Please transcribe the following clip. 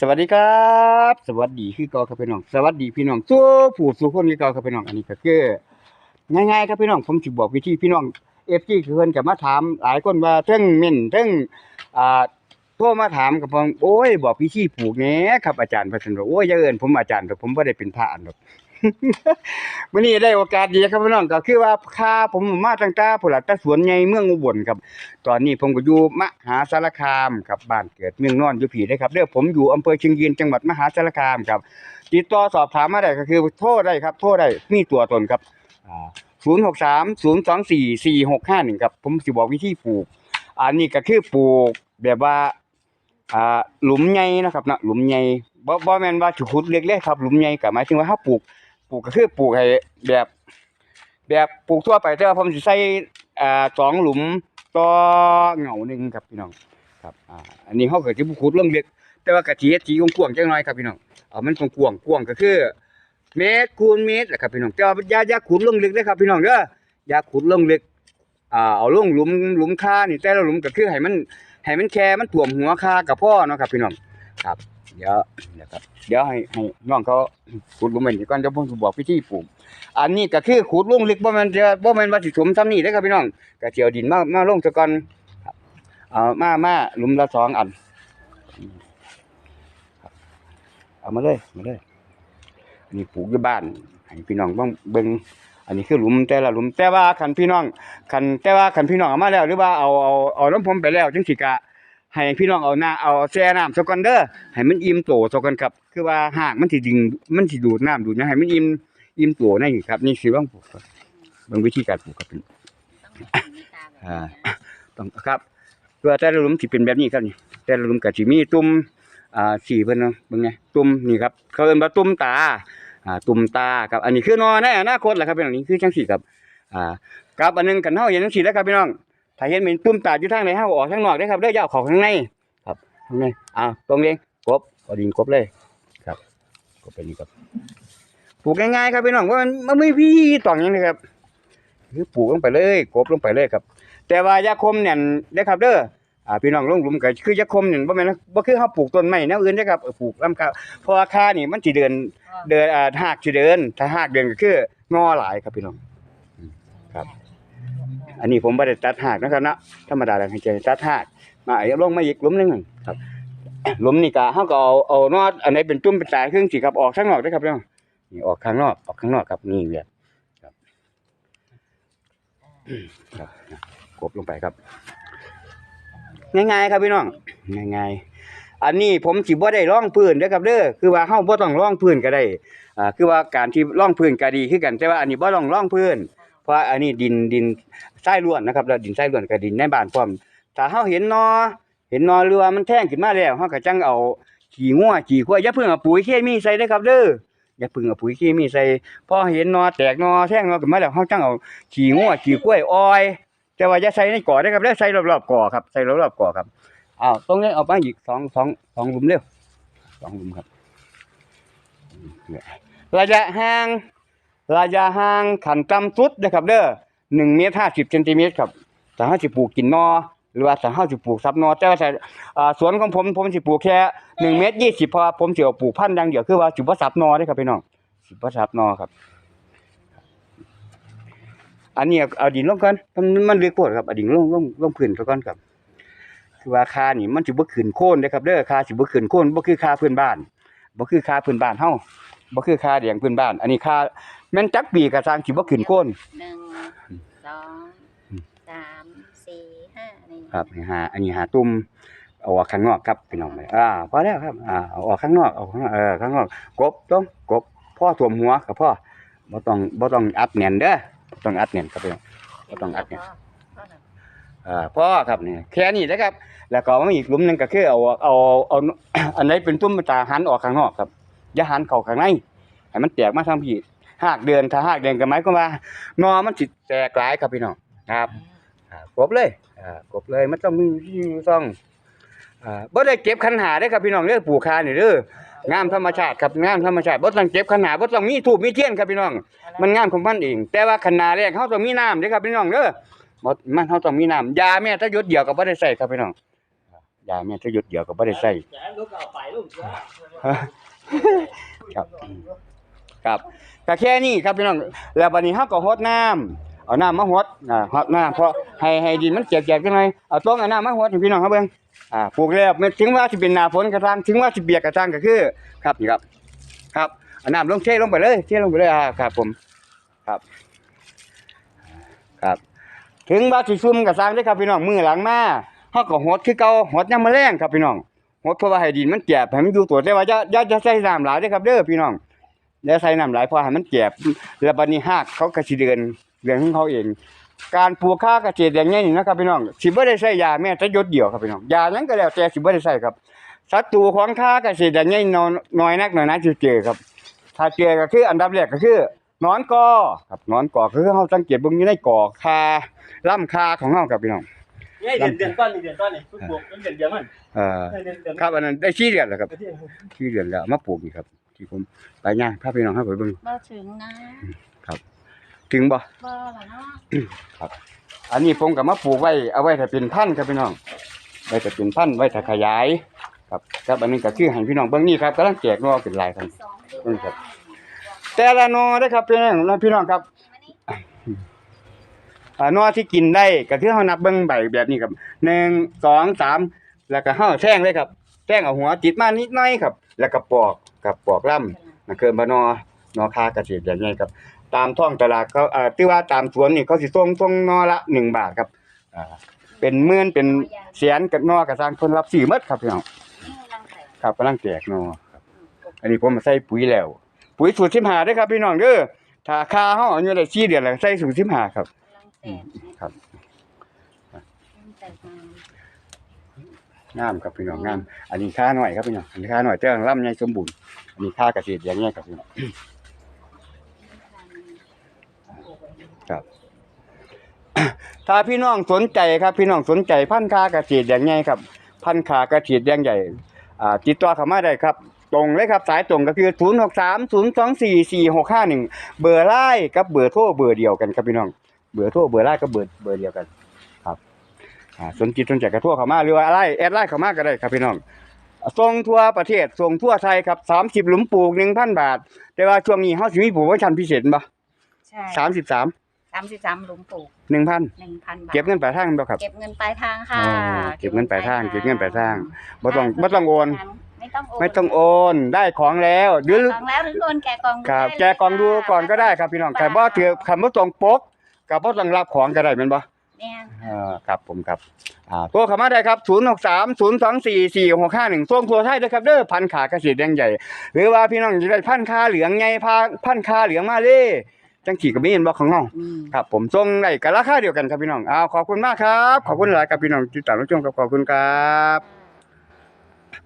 สวัสดีครับ สวัสดีคือเก่าครับพี่น้อง สวัสดีพี่น้องสู้ผู้สู้คนคือเก่าครับพี่น้องอันนี้ก็คือง่ายๆครับพี่น้องผมจะบอกวิธีพี่น้อง FG คือเพิ่นก็มาถามหลายคนว่าเทั้งเม่นเทั้งอ่าโทรมาถามกับผมโอ้ยบอกวิธีปลูกแหน่ครับอาจารย์ว่าซั่นว่าโอ้ยอย่าเอินผมอาจารย์แต่ผมบ่ได้เป็นพระอันดอก มื้อนี้ได้โอกาสดีครับพี่น้องก็คือว่าค่าผมมาตั้งแต่พุ่นล่ะแต่สวนใหญ่เมืองอุบลครับ ตอนนี้ผมก็อยู่มหาสารคามครับบ้านเกิดเมืองนอนอยู่ผีได้ครับเด้อผมอยู่อำเภอเชียงยืนจังหวัดมหาสารคามครับ ติดต่อสอบถามมาได้ก็คือโทรได้ครับ โทรได้มีตัวตนครับอ่า063 024 4651ครับ ผมสิบอกวิธีปลูก อันนี้ก็คือปลูกแบบว่าอ่าหลุมใหญ่นะครับนะหลุมใหญ่บ่บ่แม่นว่าสิขุดเล็กๆครับหลุมใหญ่ก็หมายถึงว่าเฮาปลูก ปลูกก็คือปลูกให้แบบ แบบปลูกทั่วไปแต่ว่าผมสิใส่อ่าสองหลุมต่อเหงาหนึ่งครับพี่น้องครับอ่าอันนี้เฮาก็สิบ่ขุดลงลึกแต่ว่ากะสิเฮ็ดสีกว้างๆจังหน่อยครับพี่น้องเอามันกว้างๆกว้างก็คือ เมตรคูณเมตรแหละครับพี่น้องแต่ว่าอย่าอย่าขุดลงลึกเด้ครับพี่น้องเด้ออย่าขุดลงลึกอ่าเอาลงหลุมหลุมค่านี่แต่ละหลุมก็คือให้มันให้มันแค่มันท่วมหัวค่ากับพ่อเนาะครับพี่น้องครับ เดี๋ยวเดี๋ยวครับเดี๋ยวให้ให้น้องเขาขุดลุมไว้นี่ก่อนเดี๋ยวผมสิบอกวิธีปลูกอันนี้ก็คือขุดลงลึกบ่แม่นจะบ่แม่นว่าสิถมซ้ำนี่เด้อครับพี่น้องก็สิเอาดินมามาลงซะก่อนเอามามาหลุมละสองอันเอามาเลยมาเลยอันนี้ปลูกอยู่บ้านให้พี่น้องบิ่งเบิ่งอันนี้คือหลุมแต่ละหลุมแต่ว่าคันพี่น้องคันแต่ว่าคันพี่น้องเอามาแล้ว หรือว่าเอาเอาเอาน้ำผมไปแล้วจังสิกะ ให้พี่น้องเอาหน้าเอาแช่น้ำซะก่อนเด้อให้มันอิ่มโตซะก่อนครับ คือว่าหากมันสิดึงมันสิดูดน้ำดูดหยังให้มันอิ่มอิ่มตัวนี่ครับ นี่คือว่างปลูกครับเบางวิธีการปลูกครับเป็นอ่าต้องครับเพื่อแต่ละหลุมสิเป็นแบบนี้ครับนี่แต่ละหลุมก็สิมีตุ่มอ่าสีเพิ่นเนาะเบิ่งไงตุ่มนี่ครับเขาเอิ้นว่าตุ่มตาอ่าตุ่มตาครับอันนี้คือนอในอนาคตแหละครับพี่น้องนี่คือจังซี่ครับอ่าครับอันหนึงกันเฮาเห็นจังซี่แล้วครับพี่น้อง ถ้าเห็นเป็นตุ่มตาอยู่ทางไหนเฮาออกทางนอกได้ครับเด้ออย่าเอาเข้าข้างในครับข้างในอ่าตรงเองกบเอาดินกบเลยครับกบไปนี่ครับปลูกง่ายๆครับพี่น้องว่ามันมันไม่พี่ต่องหยังเลยครับคือปลูกลงไปเลยกบลงไปเลยครับ แต่ว่ายาคมเนี่ยเด้อครับเด้ออ่าพี่น้องลงหลุมก็คือยาคมเนี่ยบ่แม่นบ่คือเฮาปลูกต้นไม้แนวอื่นเด้อครับเออปลูกลำคาเพราะว่าคานี่มันสิเดินเดินอ่าหากสิเดิน ถ้าหากเดินก็คืองอหลายครับพี่น้องอืมครับ อันนี้ผมบ่ได้ตัดหากนะครับเนาะธรรมดาแล้วให้ใจตัดหากมาเอาลงมาอีกหลุมหนึงครับหลุมนี่ก็เฮาก็เอาเอานอดอันไหนเป็นตุ้มเป็นสายครึ่งสิครับออกข้างนอกเด้อครับพี่น้องนี่ออกข้างนอกออกข้างนอกครับนี่เวียครับครับกบลงไปครับ ง่ายๆครับพี่น้องง่ายๆ อันนี้ผมสิบ่ได้ร่องพื้นเด้อครับเด้อคือว่าเฮาบ่ต้องร่องพื้นก็ได้อ่าคือว่าการที่ร่องพื้นก็ดีคือกันแต่ว่าอันนี้บ่ต้องร่องพื้นเราะอันนี้ดินดินทรายล้วนนะครับแล้วดินทรายล้วนก็ดินในบ้านพร้อมถ้าเฮาเห็นนอเห็นนอเรือมันแท่งขึ้นมาแล้วเฮาก็จังเอาขี้งัวขี้ควายอย่าเพิ่งเอาปุ๋ยเคมีใส่เด้อครับเด้ออย่าเพึ่งเอาปุ๋ยเคมีใส่พอเห็นนอแตกนอแท่งนอขึ้นมาแล้วเฮาจังเอาขี้งัวขี้กล้วยอ้อย แต่ว่าอย่าใส่ในก่อได้ครับแล้วใส่รอบๆก่อครับใส่รอบๆก่อครับอ้าวตรงนี้เอาไปอีกสองสองสองหลุมเร็วสองหลุมครับเระยะห่าง ระยะห่างขันต่ำสุดนะครับเด้อหนึ่งเมตรห้าสิบเซนติเมตรครับถ้าเฮาสิบปลูกกินนอหรือว่าถ้าเฮาสิบปลูกซับนอแต่ว่าสวนของผมผมสิปลูกแค่หนึ่งเมตรยี่สิบพราะว่าผมสิเอาปลูกพันธุ์อย่างเดียวคือว่าสิบ่ซับนอเด้ครับพี่น้องสิบ่ซับนอครับ อันนี้เอาดินลงก่อนมันมันลึกโพดครับเอาดินลงลงลงพื้นซะก่อนครับ คือว่าคานี่มันสิบ่ขึ้นโคนเด้ครับเด้อคาสิบ่ขึ้นโคนบ่คือคาพื้นบ้านบ่คือคาพื้นบ้านเฮาบ่คือคาเดียงพื้นบ้าน อันนี้คา แม่นจักปีก็สร้างสิบ่ขึ้นโคนหนึ่งสองสามสี่ห้านี่ครับให้หาอันนี้หาตุ่มเอาออกข้างนอกครับพี่น้องไปอ่าพอแล้วครับอ่าเอาออกข้างนอกเอาข้างนอกเออข้างนอกกบต้องกบพ่อท่วมหัวก็พอบ่ต้องบ่ต้องอัดแน่นเด้อบ่ต้องอัดแน่นครับพี่น้องบ่ต้องอัดเนี่ยพ่อน่ะอ่าพ่อครับนี่แค่นี้นะครับ แล้วก็มาอีกหลุมหนึงก็คือเอาเอาเอาอันไหนเป็นตุ้มตาหันออกข้างนอกครับอย่าหันเข้าข้างในให้มันแตกมาทางพี่ หากเดือนถ้าหากเดือนก็หมายความว่านอมันสิแตกหลายครับพี่น้องครับอ่ากบเลยอ่ากบเลยมันต้องมีที่ต้องอ่าบ่ได้เก็บคันหาเด้อครับพี่น้องเด้อปลูกคานี่เด้องามธรรมชาติครับงามธรรมชาติบ่ต้องเก็บคันหาบ่ต้องมีทูบมีเทียนครับพี่น้อง มันงามของมันเอง แต่ว่าคันนาแรกเฮาต้องมีน้ำเด้อครับพี่น้องเด้อบ่มันเฮาต้องมีน้ำยาแม้ถ้าหยดเดียวก็บ่ได้ใส่ครับพี่น้องยาแม่จะหยุดเดียวก็บ่ได้ใส่อย่าให้ลูกเอาไปลูกเสือครับ ครับก็แค่นี้ครับพี่น้องแล้วบัดนี้เฮาก็ฮดน้ำเอาน้ำมาฮดอ่าฮดน้ำเพราะให้ให้ดินมันเจียกๆจังหน่อยเอาต้งเอาน้ำมาฮดให้พี่น้องครับเบิ่งอ่าปลูกแล้วไม่ถึงว่าสิเป็นหน้าฝนก็ตามถึงว่าสิเปียกก็ตามก็คือ ครับนี่ครับ ครับเอาน้ำลงเทลงไปเลยเทลงไปเลยอ่าครับผมครับครับ ถึงว่าสิซุ่มก็สร้างได้อครับพี่น้องมื้อหลังมาเฮาก็ฮดคือเก่าฮดยามมื้อแลงครับพี่น้องฮดเพราะว่าให้ดินมันแกบให้มันอยู่ตัวแต่ว่าอย่าอย่าอย่าใส่น้ำหลายเด้อครับเด้อพี่น้อง แล้วใส่น้ำหลายเพราะให้มันแก็บแล้วบัดนี้หากเขาก็สิเดินเรื่องของเขาเอง การปลูกข้าวเกษตรอย่างนี้นี่นะครับพี่น้องสิบ่ได้ใช้ยาแม้แต่หยดเดียวครับพี่น้องยานั้นก็แล้วแต่สิบ่ได้ใช้ครับศัตรูของข้าวเกษตรอย่างนี้น้อยน้อยนักน้อยนักสิเจอครับ ถ้าเจอก็คืออันดับแรกก็คือหนอนกอครับหนอนกอคือเฮาสังเกตเบิ่งอยู่ในกอคาล่ำคาของเฮาครับพี่น้องเนี่ยเดือนเดือนก้อนนี่เดือนก้อนนี่ทุกบวกเดือนเดือนมันเอ่อเดือนเดือนครับอันนั้นได้4เดือนแล้วครับ4เดือนแล้วเอามาปลูกนี่ครับ ที่ผมไปย่างพาพี่น้องเฮาไปเบิ่งบ่ถึงนะถึงบ่บ่ล่ะเนาะอันนี้ผมก็มาปลูกไว้เอาไว้ถ้าเป็นพันธุ์ครับพี่น้องไว้ถ้าเป็นพันธุ์ไว้ถ้าขยาย ครับครับอันนี้ก็คือให้พี่น้องเบิ่งนี่ครับกำลังแจกหนอเป็นหลายครับสองเดือนอืมครับ แต่ละหนอเด้อครับพี่น้องและพี่น้องครับอ่าหนอที่กินได้ก็คือเฮานับเบิ่งใบแบบนี้ครับ1 2 3แล้วก็เฮาแท่งเลยครับ แท่งเอาหัวติดมานิดหน่อยครับ แล้วก็ปอกกับปอกล่ำนั่นคือบ่หนอนอคาเกษตรอย่างใหญ่ครับตามท้องตลาดเขาเอ่อที่ว่าตามสวนนี่เขาสิส่งส่งนอละ1บาทครับอ่าเป็นหมื่นเป็นแสนกับนอก็สร้างคนรับซื้อหมดครับพี่น้องครับกำลังแจกนอครับอันนี้ผมมาใส่ปุ๋ยแล้ว ปุ๋ยสูตร15ด้วยครับพี่น้องเด้อถ้าค่าเฮาอายุได้เดือนแล้วใส่สูตร15ครับครับ งามครับพี่น้องงาม อันนี้ค่าหน่อยครับพี่น้องอันนี้ค่าหน่อยเจ้าล่ำใหญ่สมบูรณ์อันนี้ค่าเกษตรอย่างเงี้ยครับพี่น้องครับ ถ้าพี่น้องสนใจครับ พี่น้องสนใจพันธุ์คาเกษตรอย่างไงครับ พันธุ์คาเกษตรอย่างใหญ่ติดต่อเข้ามาได้ครับตรงเลยครับสายตรงก็คือ 0 6 3 0 2 4 4 6 5 1 เบอร์ไลน์กับเบอร์โทรเบอร์เดียวกันครับพี่น้อง เบอร์โทรเบอร์ไลน์กับเบอร์เบอร์เดียวกัน อ่าสนจิตสนใจกระทั่วเข้ามาหรือว่าอะไรแอดไลน์เข้ามาก็ได้ครับพี่น้องส่งทั่วประเทศส่งทั่วไทยครับ30หลุมปลูก1,000บาท แต่ว่าช่วงนี้เฮาสิมีโปรโมชั่นพิเศษบ่ใช่33สามสิบสามหลุมปลูก1,000หนึ่งพันบาทเก็บเงินปลายทางบ่ครับเก็บเงินปลายทางค่ะอ๋อเก็บเงินปลายทางเก็บเงินปลายทางบ่ต้องบ่ต้องโอนไม่ต้องโอนไม่ต้องโอนได้ของแล้วหรือกองแล้วหรือโอนแกะกองดูครับได้เลยแกกองดูก่อนก็ได้ครับพี่น้องแต่บ่ถือคำบ่ตรงปกก็บ่ต้องรับของก็ได้แม่นบ่ เนี่ยเออครับผมครับอ่าโทรเข้ามาได้ครับ 063 024 4651ส่งทั่วไทยเด้อครับเด้อพันขาเกษตรแดงใหญ่ หรือว่าพี่น้องจะได้พันคาเหลืองใหญ่พาพันคาเหลืองมาเลยจังสี่ก็มีเห็นบ่ของน้องอืมครับผมส่งได้ก็ราคาเดียวกันครับพี่น้องอ้าวขอบคุณมากครับ ขอบคุณหลายครับพี่น้องที่ติดตามรับชมครับขอบคุณครับ